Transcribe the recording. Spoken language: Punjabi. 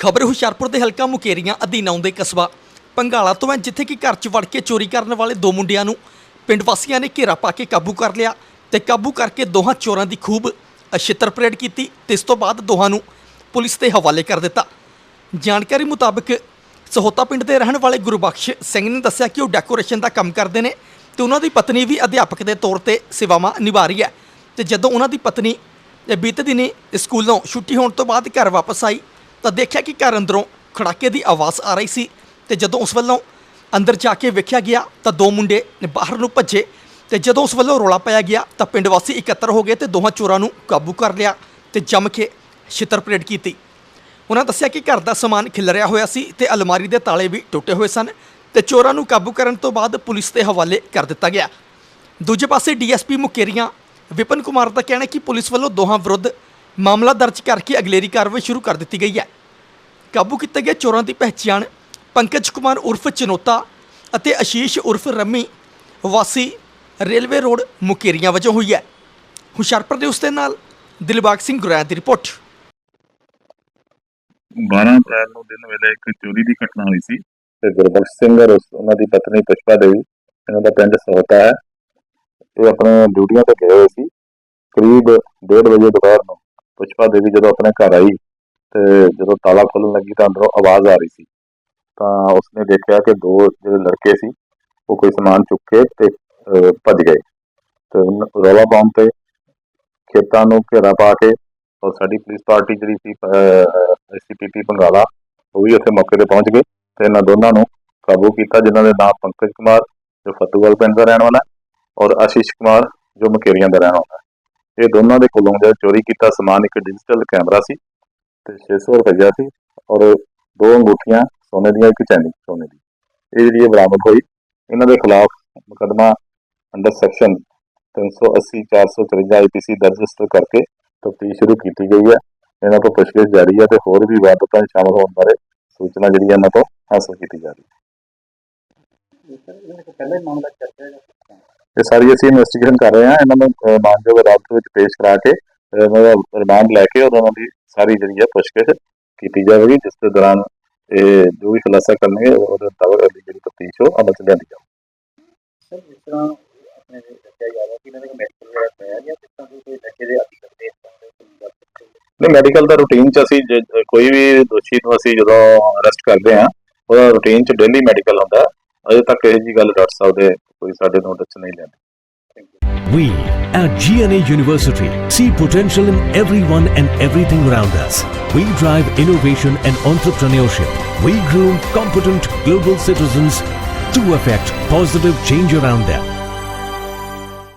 ਖਬਰ ਹੁਸ਼ਿਆਰਪੁਰ ਦੇ ਹਲਕਾ ਮੁਕੇਰੀਆਂ ਅਧੀਨ ਆਉਂਦੇ ਕਸਬਾ ਪੰਗਾਲਾ ਤੋਂ ਹੈ, ਜਿੱਥੇ ਕਿ ਘਰ 'ਚ ਵੜ ਕੇ ਚੋਰੀ ਕਰਨ ਵਾਲੇ ਦੋ ਮੁੰਡਿਆਂ ਨੂੰ ਪਿੰਡ ਵਾਸੀਆਂ ਨੇ ਘੇਰਾ ਪਾ ਕੇ ਕਾਬੂ ਕਰ ਲਿਆ ਤੇ ਕਾਬੂ ਕਰਕੇ ਦੋਹਾਂ ਚੋਰਾਂ ਦੀ ਖੂਬ ਅਛਿੱਤਰ ਪਰੇਡ ਕੀਤੀ ਤੇ ਇਸ ਤੋਂ ਬਾਅਦ ਦੋਹਾਂ ਨੂੰ ਪੁਲਿਸ ਦੇ ਹਵਾਲੇ ਕਰ ਦਿੱਤਾ। ਜਾਣਕਾਰੀ ਮੁਤਾਬਕ ਸਹੋਤਾ ਪਿੰਡ ਦੇ ਰਹਿਣ ਵਾਲੇ ਗੁਰਬਖਸ਼ ਸਿੰਘ ਨੇ ਦੱਸਿਆ ਕਿ ਉਹ ਡੈਕੋਰੇਸ਼ਨ ਦਾ ਕੰਮ ਕਰਦੇ ਨੇ ਤੇ ਉਹਨਾਂ ਦੀ ਪਤਨੀ ਵੀ ਅਧਿਆਪਕ ਦੇ ਤੌਰ ਤੇ ਸੇਵਾਵਾਂ ਨਿਭਾ ਰਹੀ ਹੈ। ਤੇ ਜਦੋਂ ਉਹਨਾਂ ਦੀ ਪਤਨੀ ਬੀਤੇ ਦਿਨੀ ਸਕੂਲੋਂ ਛੁੱਟੀ ਹੋਣ ਤੋਂ ਬਾਅਦ ਘਰ ਵਾਪਸ ਆਈ ਤਾਂ ਦੇਖਿਆ ਕਿ ਘਰ ਅੰਦਰੋਂ ਖੜਾਕੇ ਦੀ ਆਵਾਜ਼ ਆ ਰਹੀ ਸੀ ਤੇ ਜਦੋਂ ਉਸ ਵੱਲੋਂ ਅੰਦਰ ਜਾ ਕੇ ਵੇਖਿਆ ਗਿਆ ਤਾਂ ਦੋ ਮੁੰਡੇ ਬਾਹਰ ਨੂੰ ਭੱਜੇ ਤੇ ਜਦੋਂ ਉਸ ਵੱਲੋਂ ਰੋਲਾ ਪਾਇਆ ਗਿਆ ਤਾਂ ਪਿੰਡ ਵਾਸੀ ਇਕੱਤਰ ਹੋ ਗਏ ਤੇ ਦੋਹਾਂ ਚੋਰਾਂ ਨੂੰ ਕਾਬੂ ਕਰ ਲਿਆ ਤੇ ਜੰਮ ਕੇ ਛਿੱਤਰ ਪਰੇਡ ਕੀਤੀ। ਉਹਨਾਂ ਦੱਸਿਆ ਕਿ ਘਰ ਦਾ ਸਮਾਨ ਖਿਲਰਿਆ ਹੋਇਆ ਸੀ ਤੇ ਅਲਮਾਰੀ ਦੇ ਤਾਲੇ ਵੀ ਟੁੱਟੇ ਹੋਏ ਸਨ ਤੇ ਚੋਰਾਂ ਨੂੰ ਕਾਬੂ ਕਰਨ ਤੋਂ ਬਾਅਦ ਪੁਲਿਸ ਦੇ ਹਵਾਲੇ ਕਰ ਦਿੱਤਾ ਗਿਆ। ਦੂਜੇ ਪਾਸੇ ਡੀਐਸਪੀ ਮੁਕੇਰੀਆਂ ਵਿਪਨ ਕੁਮਾਰ ਦਾ ਕਹਿਣਾ ਹੈ ਕਿ ਪੁਲਿਸ ਵੱਲੋਂ ਦੋਹਾਂ ਵਿਰੁੱਧ ਮਾਮਲਾ ਦਰਜ ਕਰਕੇ ਅਗਲੇਰੀ ਕਾਰਵਾਈ ਸ਼ੁਰੂ ਕਰ ਦਿੱਤੀ ਗਈ ਹੈ। ਕਾਬੂ ਕੀਤੇ ਗਏ ਚੋਰਾਂ ਦੀ ਪਹਿਚਾਣ ਪੰਕਜ ਕੁਮਾਰ ਉਰਫ ਚਨੋਤਾ ਅਤੇ ਆਸ਼ੀਸ਼ ਉਰਫ ਰੰਮੀ ਵਾਸੀ ਰੇਲਵੇ ਰੋਡ ਮੁਕੇਰੀਆਂ ਵਜੋਂ ਹੋਈ ਹੈ। ਹੁਸ਼ਿਆਰਪੁਰ ਦੇ ਉਸ ਦੇ ਨਾਲ ਦਿਲਬਾਗ ਸਿੰਘ ਗੁਰੈਂ ਦੀ ਰਿਪੋਰਟ। 12 ਅਪ੍ਰੈਲ ਨੂੰ ਦਿਨ ਵੇਲੇ ਇੱਕ ਚੋਰੀ ਦੀ ਘਟਨਾ ਹੋਈ ਸੀ। ਤੇ ਗੁਰਬਖਸ਼ ਸਿੰਘ ਔਰ ਉਸ- ਉਹਨਾਂ ਦੀ ਪਤਨੀ ਪੁਸ਼ਪਾ ਦੇਵੀ ਇਹਨਾਂ ਦਾ ਪਿੰਡ ਸਹੋਤਾ ਹੈ। ਇਹ ਆਪਣੇ ਡਿਊਟੀਆਂ ਤੇ ਗਏ ਹੋਏ ਸੀ। ਕਰੀਬ 1:30 ਵਜੇ ਦੁਪਹਿਰ ਨੂੰ ਪੁਸ਼ਪਾ ਦੇਵੀ ਜਦੋਂ ਆਪਣੇ ਘਰ ਆਈ ਤੇ ਜਦੋਂ ਤਾਲਾ ਖੋਲਣ ਲੱਗੀ ਤਾਂ ਅੰਦਰੋਂ ਆਵਾਜ਼ ਆ ਰਹੀ ਸੀ। ਤਾਂ ਉਸਨੇ ਦੇਖਿਆ ਕਿ ਦੋ ਜਿਹੜੇ ਲੜਕੇ ਸੀ, ਉਹ ਕੋਈ ਸਮਾਨ ਚੁੱਕ ਕੇ ਤੇ ਭੱਜ ਗਏ। ਤੇ ਉਨ- ਬੰਬ ਤੇ ਖੇਤਾਂ ਨੂੰ ਘੇਰਾ ਪਾ ਕੇ ਔਰ ਸਾਡੀ ਪੁਲਿਸ ਪਾਰਟੀ ਜਿਹੜੀ ਸੀ ਐਸਸੀਪੀਪੀ ਬੰਗਾਲਾ, ਉਹ ਵੀ ਉੱਥੇ ਮੌਕੇ ਤੇ ਪਹੁੰਚ ਗਏ ਤੇ ਇਹਨਾਂ ਦੋਨਾਂ ਨੂੰ ਕਾਬੂ ਕੀਤਾ, ਜਿਨ੍ਹਾਂ ਦੇ ਨਾਮ ਪੰਕਜ ਕੁਮਾਰ, ਜੋ ਫਤੂਵਾਲ ਪਿੰਡ ਦਾ ਰਹਿਣ ਵਾਲਾ ਔਰ ਆਸ਼ੀਸ਼ ਕੁਮਾਰ, ਜੋ ਮਕੇਰੀਆਂ ਦਾ ਰਹਿਣ ਵਾਲਾ ਇਹ ਦੋਨਾਂ ਦੇ ਕੋਲੋਂ ਜਿਹੜਾ ਚੋਰੀ ਕੀਤਾ ਸਮਾਨ ਇੱਕ ਡਿਜੀਟਲ ਕੈਮਰਾ ਸੀ ਤੇ 600 ਰੁਪਇਆ ਸੀ ਔਰ ਦੋ ਅੰਗੂਠੀਆਂ ਸੋਨੇ ਦੀਆਂ, ਇੱਕ ਚੈਨੀ ਸੋਨੇ ਦੀ। ਇਹ ਜਿਹੜੀ ਬਰਾਮਦ ਹੋਈ, ਇਹਨਾਂ ਦੇ ਖਿਲਾਫ ਮੁਕੱਦਮਾ ਅੰਡਰ ਸੈਕਸ਼ਨ 380 454 ਆਈਪੀਸੀ ਦਰਜ ਰਜਿਸਟਰ ਕਰਕੇ ਤਫਤੀਸ਼ ਸ਼ੁਰੂ ਕੀਤੀ ਗਈ ਹੈ। ਇਹਨਾਂ ਤੋਂ ਪੁੱਛਗਿੱਛ ਜਾਰੀ ਹੈ ਤੇ ਹੋਰ ਵੀ ਵਾਰਦਾਤਾਂ ਸ਼ਾਮਲ ਹੋਣ ਬਾਰੇ ਸੂਚਨਾ ਜਿਹੜੀ ਹੈ ਇਹਨਾਂ ਤੋਂ ਹਾਸਲ ਕੀਤੀ ਜਾ ਰਹੀ ਹੈ। ਇਹ ਸਾਰੀ ਅਸੀਂ ਇਨਵੈਸਟੀਗੇਸ਼ਨ ਕਰ ਰਹੇ ਹਾਂ। ਇਹਨਾਂ ਨੂੰ ਮਾਨਯੋਗ ਅਦਾਲਤ ਵਿੱਚ ਪੇਸ਼ ਕਰਾ ਕੇ ਅਹ, ਇਹਨਾਂ ਦਾ ਰਿਮਾਂਡ ਲੈ ਕੇ ਉਹਨਾਂ ਦੀ ਸਾਰੀ ਜਿਹੜੀ ਹੈ ਪੁੱਛਗਿੱਛ ਕੀਤੀ ਜਾਵੇਗੀ ਜਿਸ ਦੇ ਦੌਰਾਨ ਇਹ ਜੋ ਵੀ ਖੁਲਾਸਾ ਕਰਨਗੇ ਉਹਦੇ ਮੁਤਾਬਕ ਅਗਲੀ ਜਿਹੜੀ ਤਫਤੀਸ਼ ਉਹ ਅਮਲ ਚ ਲਿਆਂਦੀ ਸਰ ਜਿਸ ਤਰ੍ਹਾਂ ਆਪਣੇ ਦੱਸਿਆ ਜਾ ਰਿਹਾ ਕਿ ਇਹਨਾਂ ਦੇ ਮੈਡੀਕਲ ਵਗੈਰਾ ਪਿਆ ਜਾਂ ਕਿਸ ਤਰ੍ਹਾਂ ਦੇ ਕੋਈ ਨਸ਼ੇ ਦੇ ਆਦੀ ਕਰਦੇ ਇਸ ਤਰ੍ਹਾਂ ਦੇ ਕੋਈ ਗੱਲ ਕਰਦੇ ਨਹੀਂ ਮੈਡੀਕਲ ਦਾ ਰੂਟੀਨ ਚ ਅਸੀਂ ਕੋਈ ਵੀ ਦੋਸ਼ੀ ਨੂੰ ਅਸੀਂ ਜਦੋਂ ਅਰੈਸਟ ਕਰਦੇ ਹਾਂ ਉਹਦਾ ਰੂਟੀਨ ਚ ਡੇਲੀ ਮੈਡੀਕਲ ਹੁੰਦਾ। ਅਜੇ ਤੱਕ ਇਹ ਜੀ ਗੱਲ ਡਾਕਟਰ ਸਾਹਿਬ ਦੇ ਕੋਈ ਸਾਡੇ ਨੋਟਿਸ 'ਚ ਨਹੀਂ ਲੈਂਦੇ We at GNA University see potential in everyone and everything around us. We drive innovation and entrepreneurship. We groom competent global citizens to affect positive change around them.